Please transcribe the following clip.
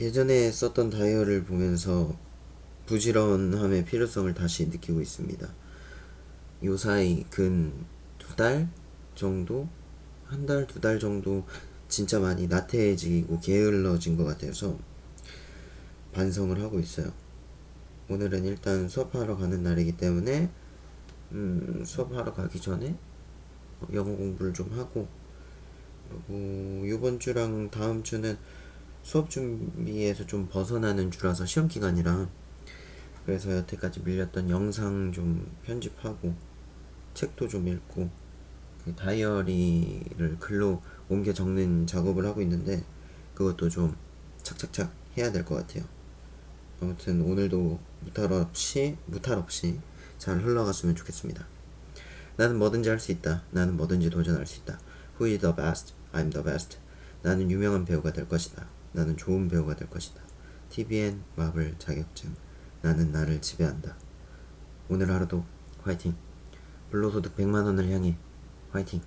예전에 썼던 다이어를 보면서 부지런함의 필요성을 다시 느끼고 있습니다. 요 사이 근 두 달 정도? 한 달, 두 달 정도 진짜 많이 나태해지고 게을러진 것 같아서 반성을 하고 있어요. 오늘은 일단 수업하러 가는 날이기 때문에 음, 수업하러 가기 전에 영어 공부를 좀 하고 그리고 이번 주랑 다음 주는 수업 준비에서 좀 벗어나는 주라서 시험 기간이라 그래서 여태까지 밀렸던 영상 좀 편집하고 책도 좀 읽고 그 다이어리를 글로 옮겨 적는 작업을 하고 있는데 그것도 좀 착착착 해야 될 것 같아요. 아무튼 오늘도 무탈 없이 무탈 없이 잘 흘러갔으면 좋겠습니다. 나는 뭐든지 할 수 있다. 나는 뭐든지 도전할 수 있다. Who is the best? I'm the best. 나는 유명한 배우가 될 것이다. 나는 좋은 배우가 될 것이다. TVN 마블 자격증. 나는 나를 지배한다. 오늘 하루도 화이팅. 불로소득 100만 원을 향해 화이팅.